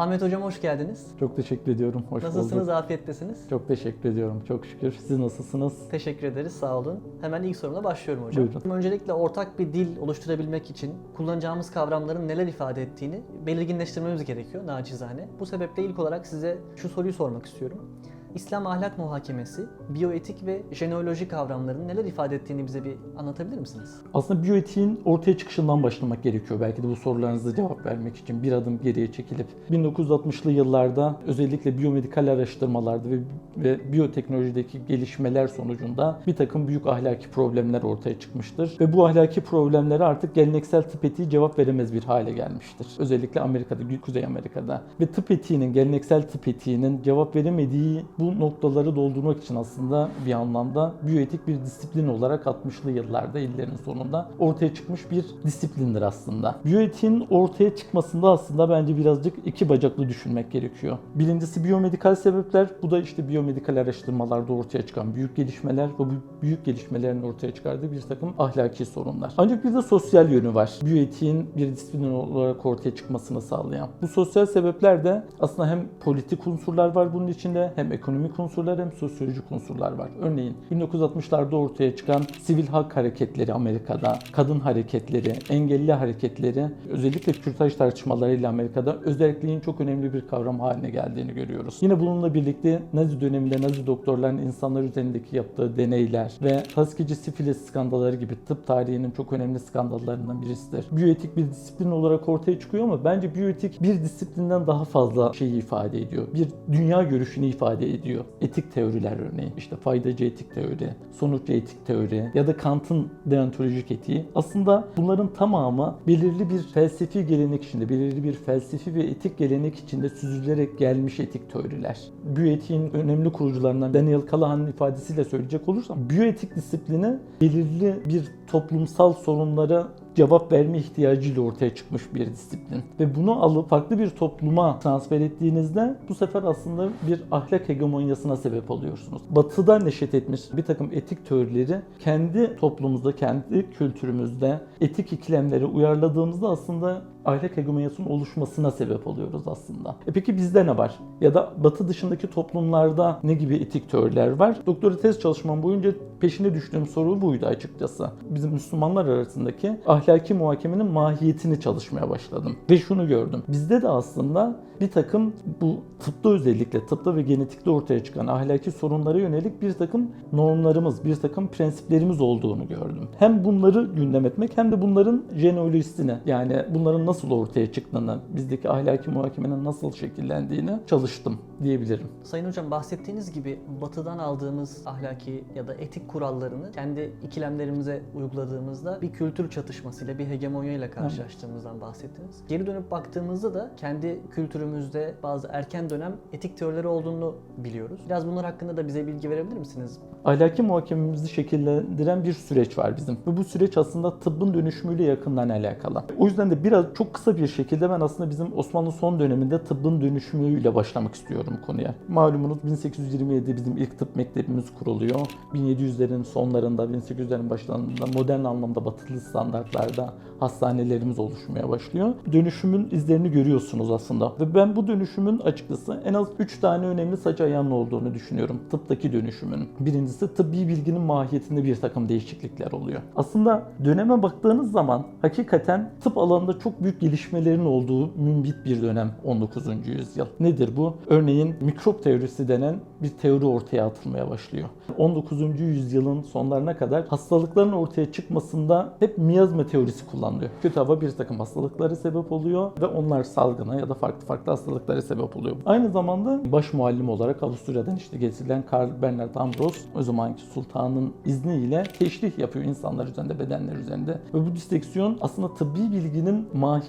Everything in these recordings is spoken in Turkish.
Ahmet Hocam hoş geldiniz. Çok teşekkür ediyorum. Hoş Nasılsınız? bulduk. Afiyettesiniz. Çok teşekkür ediyorum. Çok şükür. Siz nasılsınız? Teşekkür ederiz. Sağ olun. Hemen ilk sorumla başlıyorum hocam. Buyurun. Öncelikle ortak bir dil oluşturabilmek için kullanacağımız kavramların neler ifade ettiğini belirginleştirmemiz gerekiyor naçizane. Bu sebeple ilk olarak size şu soruyu sormak istiyorum. İslam ahlak muhakemesi, biyoetik ve jeneoloji kavramlarının neler ifade ettiğini bize bir anlatabilir misiniz? Aslında biyoetiğin ortaya çıkışından başlamak gerekiyor. Belki de bu sorularınıza cevap vermek için bir adım geriye çekilip 1960'lı yıllarda özellikle biyomedikal araştırmalarda ve, ve biyoteknolojideki gelişmeler sonucunda bir takım büyük ahlaki problemler ortaya çıkmıştır. Ve bu ahlaki problemlere artık geleneksel tıp etiği cevap veremez bir hale gelmiştir. Özellikle Amerika'da, Kuzey Amerika'da. Ve tıp etiğinin, geleneksel tıp etiğinin cevap veremediği bu noktaları doldurmak için aslında bir anlamda biyoetik bir disiplin olarak 60'lı yıllarda, illerin sonunda ortaya çıkmış bir disiplindir aslında. Biyoetiğin ortaya çıkmasında aslında bence birazcık iki bacaklı düşünmek gerekiyor. Birincisi biyomedikal sebepler, bu da işte biyomedikal araştırmalarda ortaya çıkan büyük gelişmeler ve bu büyük gelişmelerin ortaya çıkardığı bir takım ahlaki sorunlar. Ancak bir de sosyal yönü var. Biyoetiğin bir disiplin olarak ortaya çıkmasını sağlayan. Bu sosyal sebepler de aslında hem politik unsurlar var bunun içinde hem ekonomik unsurlar hem sosyolojik unsurlar var. Örneğin 1960'larda ortaya çıkan sivil hak hareketleri Amerika'da, kadın hareketleri, engelli hareketleri özellikle kürtaj tartışmalarıyla Amerika'da özelliğin çok önemli bir kavram haline geldiğini görüyoruz. Yine bununla birlikte Nazi döneminde Nazi doktorların insanlar üzerindeki yaptığı deneyler ve taskici sifilis skandalları gibi tıp tarihinin çok önemli skandallarından birisidir. Biyoetik bir disiplin olarak ortaya çıkıyor ama bence biyoetik bir disiplinden daha fazla şeyi ifade ediyor. Bir dünya görüşünü ifade ediyor. Etik teoriler örneğin. işte faydacı etik teori, sonuçlu etik teori ya da Kant'ın deontolojik etiği. Aslında bunların tamamı belirli bir felsefi gelenek içinde, belirli bir felsefi ve etik gelenek içinde süzülerek gelmiş etik teoriler. Biyoetiğin önemli kurucularından Daniel Callahan'ın ifadesiyle söyleyecek olursam, biyoetik disiplini belirli bir toplumsal sorunlara cevap verme ihtiyacıyla ortaya çıkmış bir disiplin. Ve bunu alıp farklı bir topluma transfer ettiğinizde bu sefer aslında bir ahlak hegemonyasına sebep oluyorsunuz. Batı'da neşet etmiş bir takım etik teorileri kendi toplumumuzda, kendi kültürümüzde etik ikilemleri uyarladığımızda aslında ahlak hegemonyasının oluşmasına sebep oluyoruz aslında. E peki bizde ne var? Ya da Batı dışındaki toplumlarda ne gibi etik teoriler var? Doktora tez çalışmam boyunca peşine düştüğüm soru buydu açıkçası. Bizim Müslümanlar arasındaki ahlaki muhakemenin mahiyetini çalışmaya başladım. Ve şunu gördüm. Bizde de aslında bir takım bu tıpta özellikle tıpta ve genetikte ortaya çıkan ahlaki sorunlara yönelik bir takım normlarımız, bir takım prensiplerimiz olduğunu gördüm. Hem bunları gündem etmek hem de bunların jeneolojisini yani bunların nasıl ortaya çıktığını, bizdeki ahlaki muhakemenin nasıl şekillendiğini çalıştım diyebilirim. Sayın Hocam bahsettiğiniz gibi batıdan aldığımız ahlaki ya da etik kurallarını kendi ikilemlerimize uyguladığımızda bir kültür çatışmasıyla, bir hegemonya ile karşılaştığımızdan bahsettiniz. Geri dönüp baktığımızda da kendi kültürümüzde bazı erken dönem etik teorileri olduğunu biliyoruz. Biraz bunlar hakkında da bize bilgi verebilir misiniz? Ahlaki muhakememizi şekillendiren bir süreç var bizim. Ve bu süreç aslında tıbbın dönüşümüyle yakından alakalı. O yüzden de biraz çok kısa bir şekilde ben aslında bizim Osmanlı son döneminde tıbbın dönüşümüyle başlamak istiyorum konuya. Malumunuz 1827'de bizim ilk tıp mektebimiz kuruluyor. 1700'lerin sonlarında, 1800'lerin başlarında modern anlamda batılı standartlarda hastanelerimiz oluşmaya başlıyor. Dönüşümün izlerini görüyorsunuz aslında. Ve ben bu dönüşümün açıkçası en az 3 tane önemli saç ayağının olduğunu düşünüyorum. Tıptaki dönüşümün. Birincisi tıbbi bilginin mahiyetinde bir takım değişiklikler oluyor. Aslında döneme baktığınız zaman hakikaten tıp alanında çok büyük gelişmelerin olduğu mümbit bir dönem 19. yüzyıl. Nedir bu? Örneğin mikrop teorisi denen bir teori ortaya atılmaya başlıyor. 19. yüzyılın sonlarına kadar hastalıkların ortaya çıkmasında hep miyazma teorisi kullanılıyor. Kötü hava bir takım hastalıklara sebep oluyor ve onlar salgına ya da farklı farklı hastalıklara sebep oluyor. Aynı zamanda baş muallim olarak Avusturya'dan işte getirilen Karl Bernhard Ambros o zamanki sultanın izniyle teşrih yapıyor insanlar üzerinde, bedenler üzerinde. Ve bu diseksiyon aslında tıbbi bilginin mahiyetini,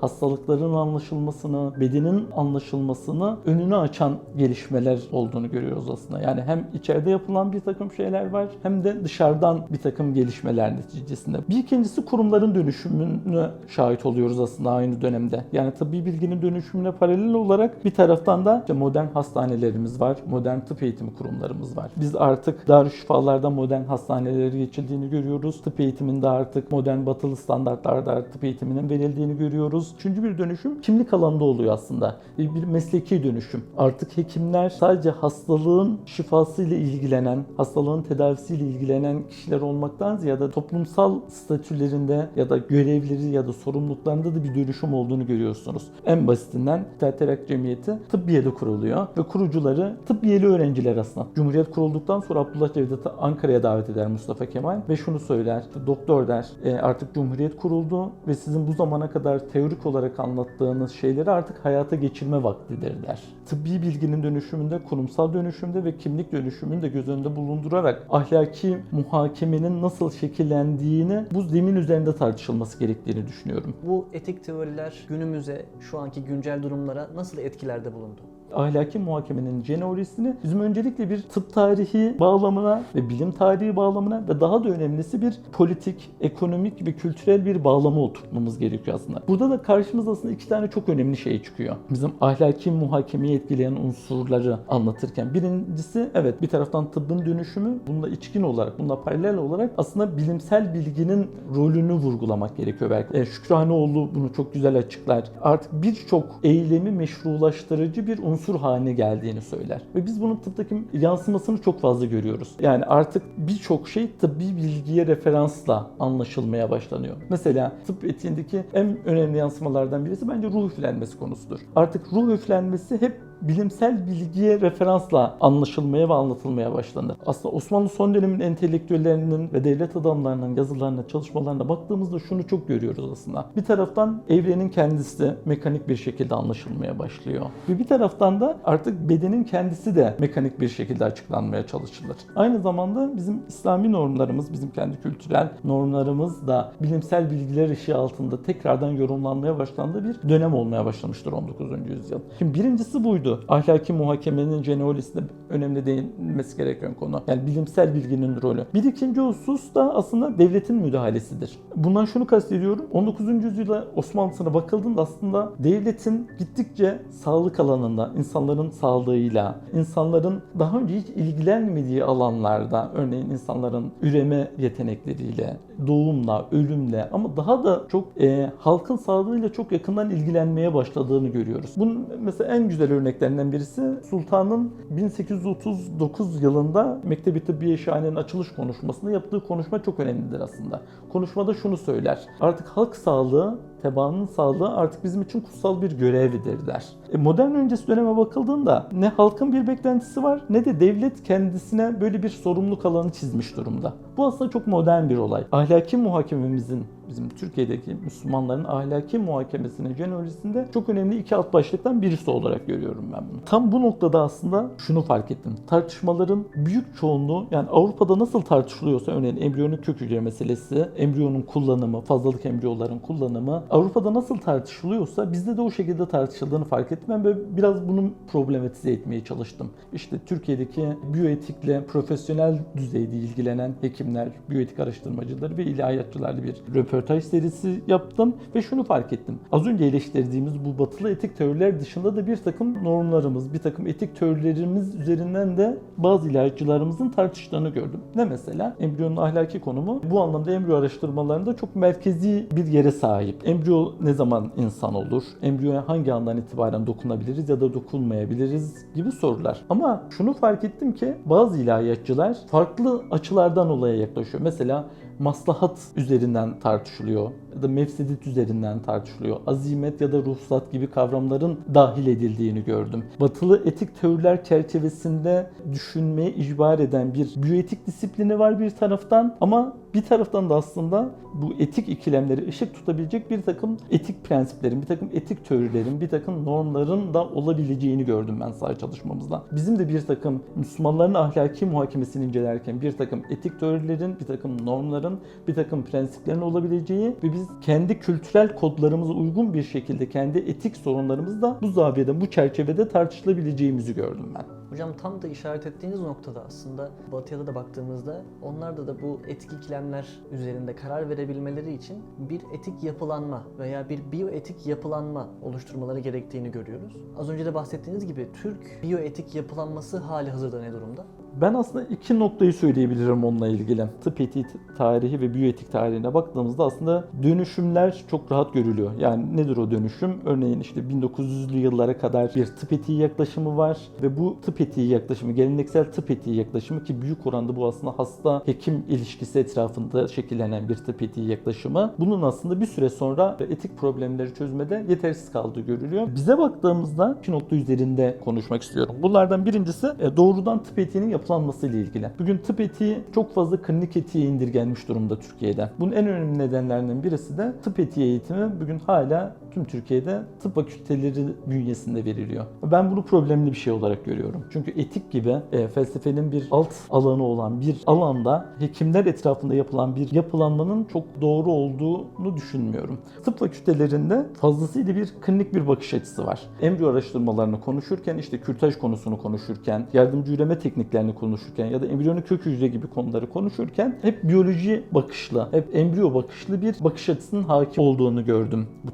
hastalıkların anlaşılmasını, bedenin anlaşılmasını önünü açan gelişmeler olduğunu görüyoruz aslında. Yani hem içeride yapılan bir takım şeyler var hem de dışarıdan bir takım gelişmeler neticesinde. Bir ikincisi kurumların dönüşümüne şahit oluyoruz aslında aynı dönemde. Yani tıbbi bilginin dönüşümüne paralel olarak bir taraftan da işte modern hastanelerimiz var, modern tıp eğitimi kurumlarımız var. Biz artık darüşşifalarda modern hastaneleri geçildiğini görüyoruz. Tıp eğitiminde artık modern batılı standartlarda tıp eğitiminin verildiğini geldiğini görüyoruz. Üçüncü bir dönüşüm kimlik alanında oluyor aslında. Bir mesleki dönüşüm. Artık hekimler sadece hastalığın şifasıyla ilgilenen, hastalığın tedavisiyle ilgilenen kişiler olmaktan ziyade toplumsal statülerinde ya da görevleri ya da sorumluluklarında da bir dönüşüm olduğunu görüyorsunuz. En basitinden Terak Cemiyeti tıbbiyede kuruluyor ve kurucuları tıbbiyeli öğrenciler aslında. Cumhuriyet kurulduktan sonra Abdullah Cevdet'i Ankara'ya davet eder Mustafa Kemal ve şunu söyler. Doktor der "E, artık Cumhuriyet kuruldu ve sizin bu zamana kadar teorik olarak anlattığınız şeyleri artık hayata geçirme vaktidir der. Tıbbi bilginin dönüşümünde, kurumsal dönüşümde ve kimlik dönüşümünü de göz önünde bulundurarak ahlaki muhakemenin nasıl şekillendiğini bu zemin üzerinde tartışılması gerektiğini düşünüyorum. Bu etik teoriler günümüze, şu anki güncel durumlara nasıl etkilerde bulundu? Ahlaki muhakemenin jeneorisini bizim öncelikle bir tıp tarihi bağlamına ve bilim tarihi bağlamına ve daha da önemlisi bir politik, ekonomik ve kültürel bir bağlama oturtmamız gerekiyor aslında. Burada da karşımıza aslında iki tane çok önemli şey çıkıyor. Bizim ahlaki muhakemeyi etkileyen unsurları anlatırken. Birincisi evet bir taraftan tıbbın dönüşümü bununla içkin olarak, bununla paralel olarak aslında bilimsel bilginin rolünü vurgulamak gerekiyor belki. E, Şükranoğlu bunu çok güzel açıklar. Artık birçok eylemi meşrulaştırıcı bir unsur haline geldiğini söyler. Ve biz bunun tıptaki yansımasını çok fazla görüyoruz. Yani artık birçok şey tıbbi bilgiye referansla anlaşılmaya başlanıyor. Mesela tıp etiğindeki en önemli yansımalardan birisi bence ruh üflenmesi konusudur. Artık ruh üflenmesi hep bilimsel bilgiye referansla anlaşılmaya ve anlatılmaya başlanır. Aslında Osmanlı son dönemin entelektüellerinin ve devlet adamlarının yazılarına, çalışmalarına baktığımızda şunu çok görüyoruz aslında. Bir taraftan evrenin kendisi mekanik bir şekilde anlaşılmaya başlıyor. Ve bir taraftan da artık bedenin kendisi de mekanik bir şekilde açıklanmaya çalışılır. Aynı zamanda bizim İslami normlarımız, bizim kendi kültürel normlarımız da bilimsel bilgiler ışığı altında tekrardan yorumlanmaya başlandığı bir dönem olmaya başlamıştır 19. yüzyıl. Şimdi birincisi buydu. Ahlaki muhakemenin jeneolisinde önemli değinmesi gereken konu. Yani bilimsel bilginin rolü. Bir ikinci husus da aslında devletin müdahalesidir. Bundan şunu kastediyorum. 19. yüzyıla Osmanlısına bakıldığında aslında devletin gittikçe sağlık alanında, insanların sağlığıyla, insanların daha önce hiç ilgilenmediği alanlarda, örneğin insanların üreme yetenekleriyle, doğumla, ölümle ama daha da çok e, halkın sağlığıyla çok yakından ilgilenmeye başladığını görüyoruz. Bunun mesela en güzel örneklerinden birisi Sultan'ın 1839 yılında Mektebi Tıbbiye Şahane'nin açılış konuşmasında yaptığı konuşma çok önemlidir aslında. Konuşmada şunu söyler. Artık halk sağlığı tebaanın sağlığı artık bizim için kutsal bir görevlidir der. E, modern öncesi döneme bakıldığında ne halkın bir beklentisi var ne de devlet kendisine böyle bir sorumluluk alanı çizmiş durumda. Bu aslında çok modern bir olay. Ahlaki muhakememizin bizim Türkiye'deki Müslümanların ahlaki muhakemesinin jenolojisinde çok önemli iki alt başlıktan birisi olarak görüyorum ben bunu. Tam bu noktada aslında şunu fark ettim. Tartışmaların büyük çoğunluğu yani Avrupa'da nasıl tartışılıyorsa örneğin embriyonik kök hücre meselesi, embriyonun kullanımı, fazlalık embriyoların kullanımı Avrupa'da nasıl tartışılıyorsa bizde de o şekilde tartışıldığını fark ettim. Ben böyle biraz bunu problematize etmeye çalıştım. İşte Türkiye'deki biyoetikle profesyonel düzeyde ilgilenen hekimler, biyoetik araştırmacıları ve ilahiyatçılarla bir röportaj serisi yaptım ve şunu fark ettim. Az önce eleştirdiğimiz bu batılı etik teoriler dışında da bir takım normlarımız, bir takım etik teorilerimiz üzerinden de bazı ilahiyatçılarımızın tartıştığını gördüm. Ne mesela? Embriyonun ahlaki konumu bu anlamda embriyo araştırmalarında çok merkezi bir yere sahip. Embriyo ne zaman insan olur? Embriyoya hangi andan itibaren dokunabiliriz ya da dokunmayabiliriz gibi sorular. Ama şunu fark ettim ki bazı ilahiyatçılar farklı açılardan olaya yaklaşıyor. Mesela maslahat üzerinden tartışılıyor ya da mefsedet üzerinden tartışılıyor. Azimet ya da ruhsat gibi kavramların dahil edildiğini gördüm. Batılı etik teoriler çerçevesinde düşünmeye icbar eden bir biyoetik disiplini var bir taraftan ama bir taraftan da aslında bu etik ikilemleri ışık tutabilecek bir takım etik prensiplerin, bir takım etik teorilerin, bir takım normların da olabileceğini gördüm ben saha çalışmamızda. Bizim de bir takım Müslümanların ahlaki muhakemesini incelerken bir takım etik teorilerin, bir takım normların, bir takım prensiplerin olabileceği ve biz kendi kültürel kodlarımıza uygun bir şekilde kendi etik sorunlarımızı da bu zaviyede, bu çerçevede tartışılabileceğimizi gördüm ben. Hocam tam da işaret ettiğiniz noktada aslında Batı'ya da baktığımızda onlarda da bu etik ikilemler üzerinde karar verebilmeleri için bir etik yapılanma veya bir biyoetik yapılanma oluşturmaları gerektiğini görüyoruz. Az önce de bahsettiğiniz gibi Türk biyoetik yapılanması hali hazırda ne durumda? Ben aslında iki noktayı söyleyebilirim onunla ilgili. Tıp etiği tarihi ve biyoetik tarihine baktığımızda aslında dönüşümler çok rahat görülüyor. Yani nedir o dönüşüm? Örneğin işte 1900'lü yıllara kadar bir tıp etiği yaklaşımı var ve bu tıp etiği yaklaşımı, geleneksel tıp etiği yaklaşımı ki büyük oranda bu aslında hasta hekim ilişkisi etrafında şekillenen bir tıp etiği yaklaşımı. Bunun aslında bir süre sonra etik problemleri çözmede yetersiz kaldığı görülüyor. Bize baktığımızda iki nokta üzerinde konuşmak istiyorum. Bunlardan birincisi e, doğrudan tıp etiğinin yapılanması ile ilgili. Bugün tıp etiği çok fazla klinik etiğe indirgenmiş durumda Türkiye'de. Bunun en önemli nedenlerinden birisi de tıp etiği eğitimi bugün hala tüm Türkiye'de tıp fakülteleri bünyesinde veriliyor. Ben bunu problemli bir şey olarak görüyorum. Çünkü etik gibi e, felsefenin bir alt alanı olan bir alanda hekimler etrafında yapılan bir yapılanmanın çok doğru olduğunu düşünmüyorum. Tıp fakültelerinde fazlasıyla bir klinik bir bakış açısı var. Embriyo araştırmalarını konuşurken işte kürtaj konusunu konuşurken, yardımcı üreme tekniklerini konuşurken ya da embriyonik kök hücre gibi konuları konuşurken hep biyoloji bakışlı, hep embriyo bakışlı bir bakış açısının hakim olduğunu gördüm bu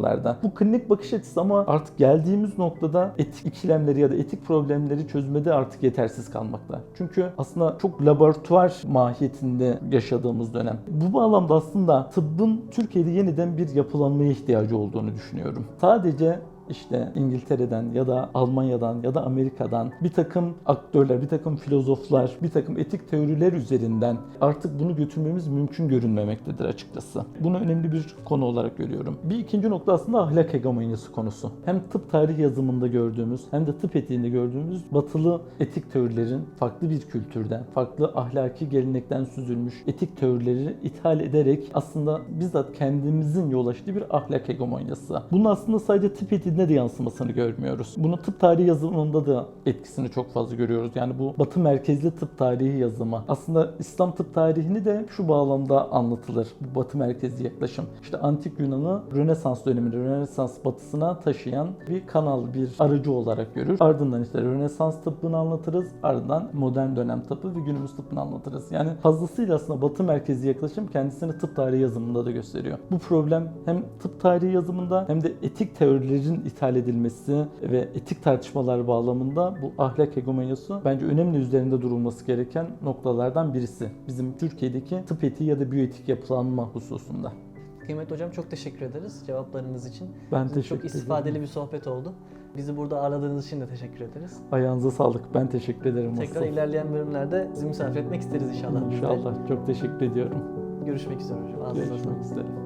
tartışmalarda. Bu klinik bakış açısı ama artık geldiğimiz noktada etik ikilemleri ya da etik problemleri çözmede artık yetersiz kalmakta. Çünkü aslında çok laboratuvar mahiyetinde yaşadığımız dönem. Bu bağlamda aslında tıbbın Türkiye'de yeniden bir yapılanmaya ihtiyacı olduğunu düşünüyorum. Sadece işte İngiltere'den ya da Almanya'dan ya da Amerika'dan bir takım aktörler, bir takım filozoflar, bir takım etik teoriler üzerinden artık bunu götürmemiz mümkün görünmemektedir açıkçası. Bunu önemli bir konu olarak görüyorum. Bir ikinci nokta aslında ahlak hegemonyası konusu. Hem tıp tarih yazımında gördüğümüz hem de tıp etiğinde gördüğümüz batılı etik teorilerin farklı bir kültürden, farklı ahlaki gelenekten süzülmüş etik teorileri ithal ederek aslında bizzat kendimizin yol açtığı bir ahlak hegemonyası. Bunun aslında sadece tıp etiğinde de yansımasını görmüyoruz. Bunu tıp tarihi yazımında da etkisini çok fazla görüyoruz. Yani bu batı merkezli tıp tarihi yazımı. Aslında İslam tıp tarihini de şu bağlamda anlatılır. Bu batı merkezli yaklaşım. İşte antik Yunan'ı Rönesans döneminde, Rönesans batısına taşıyan bir kanal, bir aracı olarak görür. Ardından işte Rönesans tıbbını anlatırız. Ardından modern dönem tıbbı ve günümüz tıbbını anlatırız. Yani fazlasıyla aslında batı merkezli yaklaşım kendisini tıp tarihi yazımında da gösteriyor. Bu problem hem tıp tarihi yazımında hem de etik teorilerin ithal edilmesi ve etik tartışmalar bağlamında bu ahlak hegemonyası bence önemli üzerinde durulması gereken noktalardan birisi. Bizim Türkiye'deki tıp etiği ya da biyoetik yapılanma hususunda. Kıymet hocam çok teşekkür ederiz cevaplarınız için. Ben Bizim teşekkür çok ederim. istifadeli bir sohbet oldu. Bizi burada ağırladığınız için de teşekkür ederiz. Ayağınıza sağlık. Ben teşekkür ederim. Tekrar asıl. ilerleyen bölümlerde sizi misafir etmek isteriz inşallah. İnşallah. Çok teşekkür ediyorum. Görüşmek üzere hocam. Ağzınıza. Görüşmek üzere.